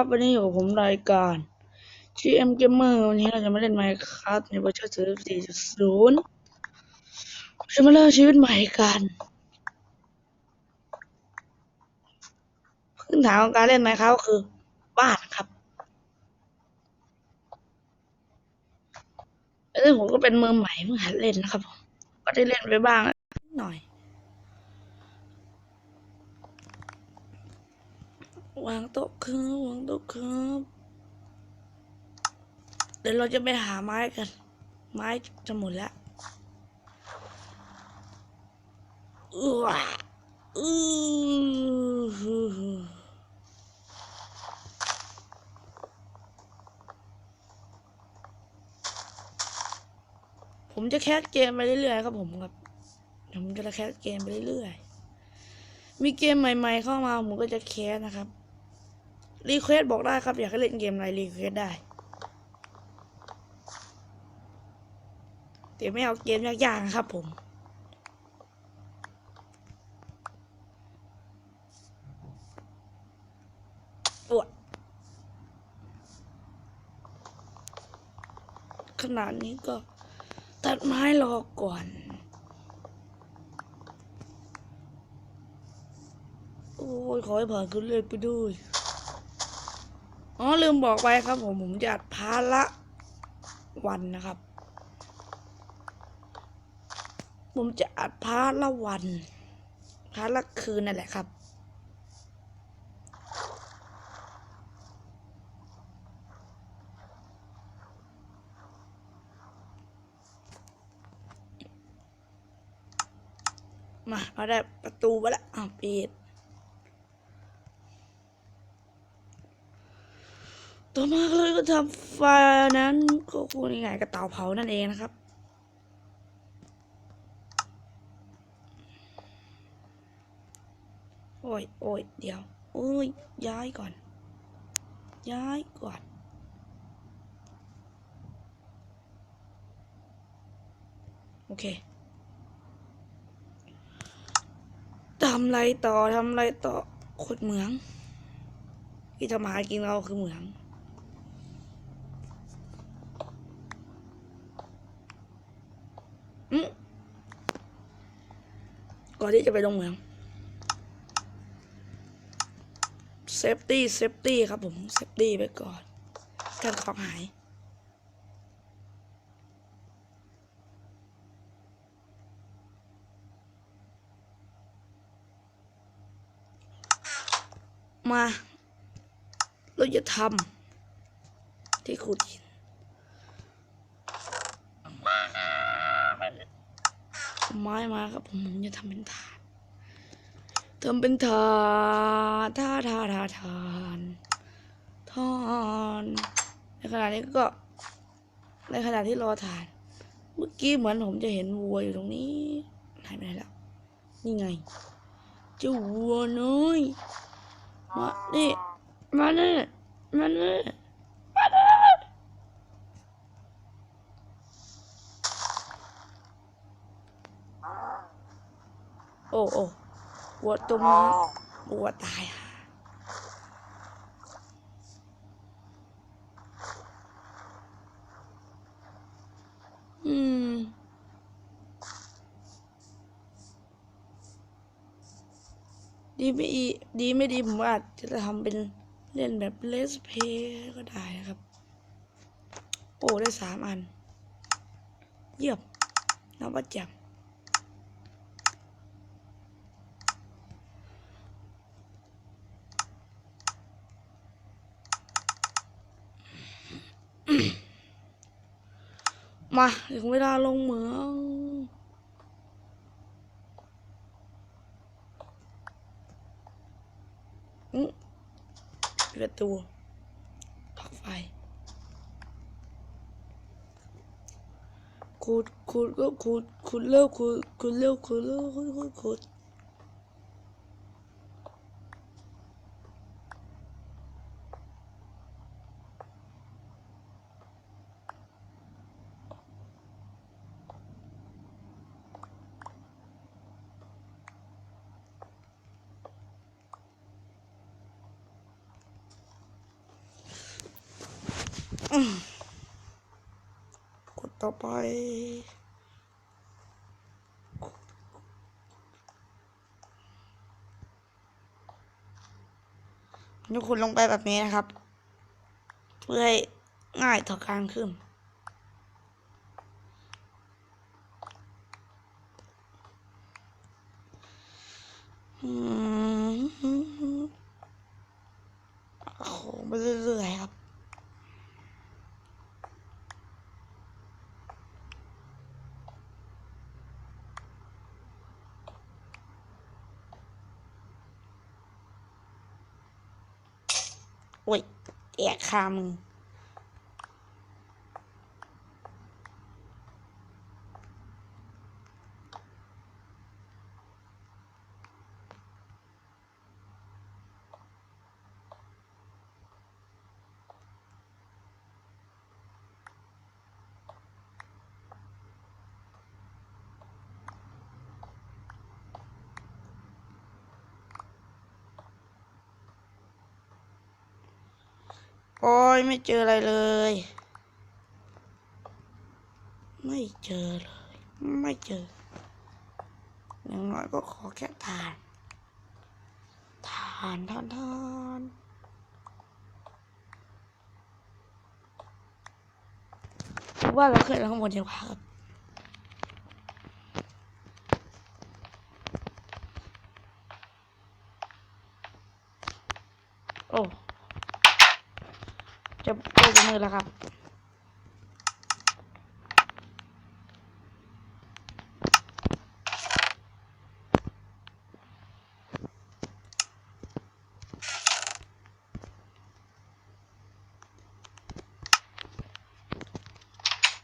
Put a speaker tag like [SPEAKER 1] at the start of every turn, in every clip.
[SPEAKER 1] ครับวันนี้อยู่กับผมรายการ GM Gamer วันนี้เราจะมาเล่น Minecraft ในเวอร์ชัน4.0จะมาเริ่มชีวิตใหม่กัน พื้นฐานของการเล่น Minecraft คือ บ้านครับแล้วผมก็เป็นมือใหม่เพิ่งหัดเล่นนะครับผมก็ได้เล่นไปบ้างนิดหน่อย วางโต๊ะครับวางโต๊ะ ครับ เดี๋ยวเราจะไปหาไม้กัน ไม้จะหมดแล้วอืออือผมจะแคสเกมไปเรื่อยๆครับผมครับผมจะแคสเกมไปเรื่อยๆมีเกมใหม่ ๆ เข้ามาผมก็จะแคสนะครับ รีเควสบอกได้ครับ อยากให้เล่นเกมอะไรรีเควสได้ แต่ไม่เอาเกมยากๆนะครับผมปวดขนาดนี้ก็ตัดไม้รอก่อนโอ้ยขอให้ผ่านคุณเลือกไปด้วย อ๋อลืมบอกไปครับผมผมจะอัดพาร์ทละวันนะครับ ผมจะอัดพาร์ทละวันพาร์ทละคืนนั่นแหละครับ มาเราได้ประตูมาแล้วอ้าวปิด ต่อมาเลยก็ทำไฟนั้นก็คูง่ายกับเตาเผานั่นเองนะครับ โอ้ยโอ้ยเดี๋ยวโอ้ยย้ายก่อน ย้ายก่อนโอเคทำไรต่อทำไรต่อขุดเหมืองที่ทำมาหากินเราคือเหมือง อืม ก่อนที่จะไปลงเหมืองเซฟตี้เซฟตี้ครับผมเซฟตี้ไปก่อนกันของหายมา เราจะทำที่ขุดหินไม้มาครับผมผมจะทำเป็นถาดทำเป็นถาดท่าทาทาทานทานในขณะนี้ก็ ในขณะที่รอทาน เมื่อกี้เหมือนผมจะเห็นวัวอยู่ตรงนี้หายไปไหนแล้วนี่ไงเจ้าวัวน้อยมานี่มานี่มานี่มานี่โอ้โอ้วัวตัวนี้วัวตายอะอืมดีไม่ดีดีไม่ดีผมว่าอาจจะทำเป็นเล่นแบบเลสเพย์ก็ได้นะครับ โอ้ได้สามอัน เยี่ยมนับว่าแจ่ม มาถึงเวลาลงเหมืองประตูปลักไฟขุดขุดก็ขุดขุดเร็วขุดขุดเร็วขุดเร็วขุดขุดขุด กดต่อไปยกคุณลงไปแบบนี้นะครับ เพื่อให้ง่ายต่อการขึ้นอืมโอ้โหไปเรื่อยๆครับ โอ้ย แอกคามึง โอ้ยไม่เจออะไรเลย ไม่เจอเลย ไม่เจออย่างน้อยก็ขอแค่ทานทานทานทานว่าเราเคยข้งบนดีกว่าครับโอ้ จะโปรมือแล้วครับ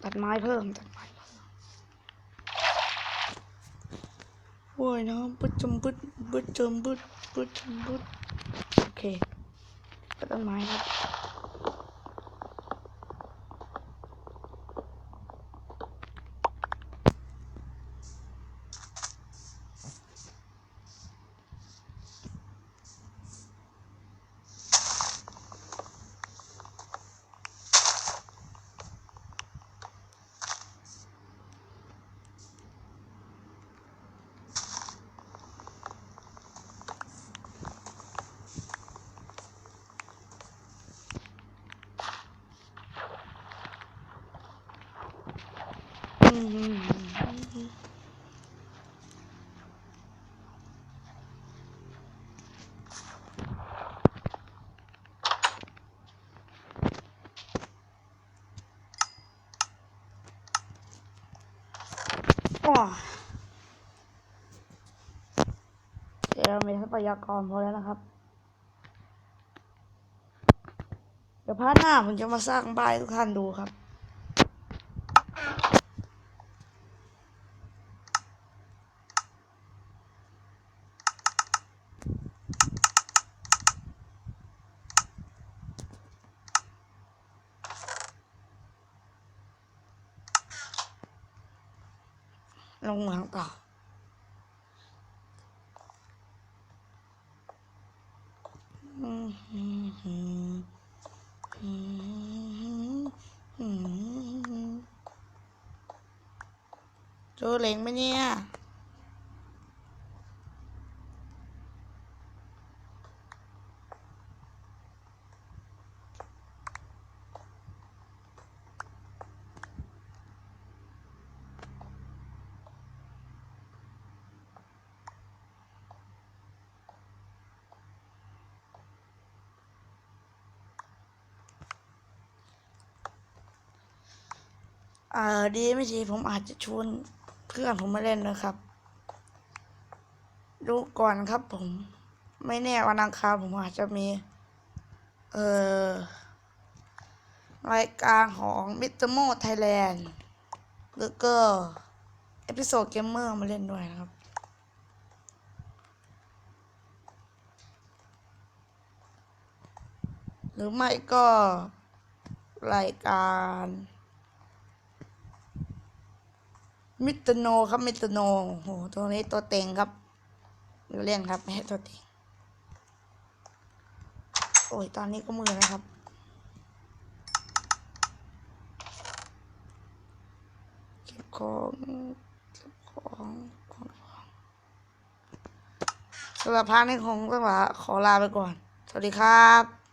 [SPEAKER 1] ตัดไม้เพิ่มตัดไม้เพิ่มโอ้ยน้ำบึดจมบึดบึดจมบึดบึดจมบึดโอเคตัดต้นไม้ครับ อืมอ๋อเดี๋ยวเรามีทรั พยากรพอแล้วนะครับ เดี๋ยวพาร์ทหน้าผมจะมาสร้างบ้านให้ทุกท่านดูครับ ลงเหมืองต่อ อืมอืมอืมอืมอืมเจเล็งไหมเนี่ย เออดีไม่ดีผมอาจจะชวนเพื่อนผมมาเล่นนะครับ ดูก่อนครับผม ไม่แน่วันอังคารผมอาจจะมี เออรายการของมิสเตอร์โมไทยแลนด์แล้วก็เอพิโซดเกมเมอร์มาเล่นด้วยนะครับหรือไม่ก็รายการ มิตโนครับมิตโนโอ้โหตัวนี้ตัวเต็งครับดูเล่นครับแม่ตัวเต็งโอ้ยตอนนี้ก็มือนะครับ เก็บของเก็บของของของสำหรับพาร์นี้คงต้องขอลาไปก่อน สวัสดีครับ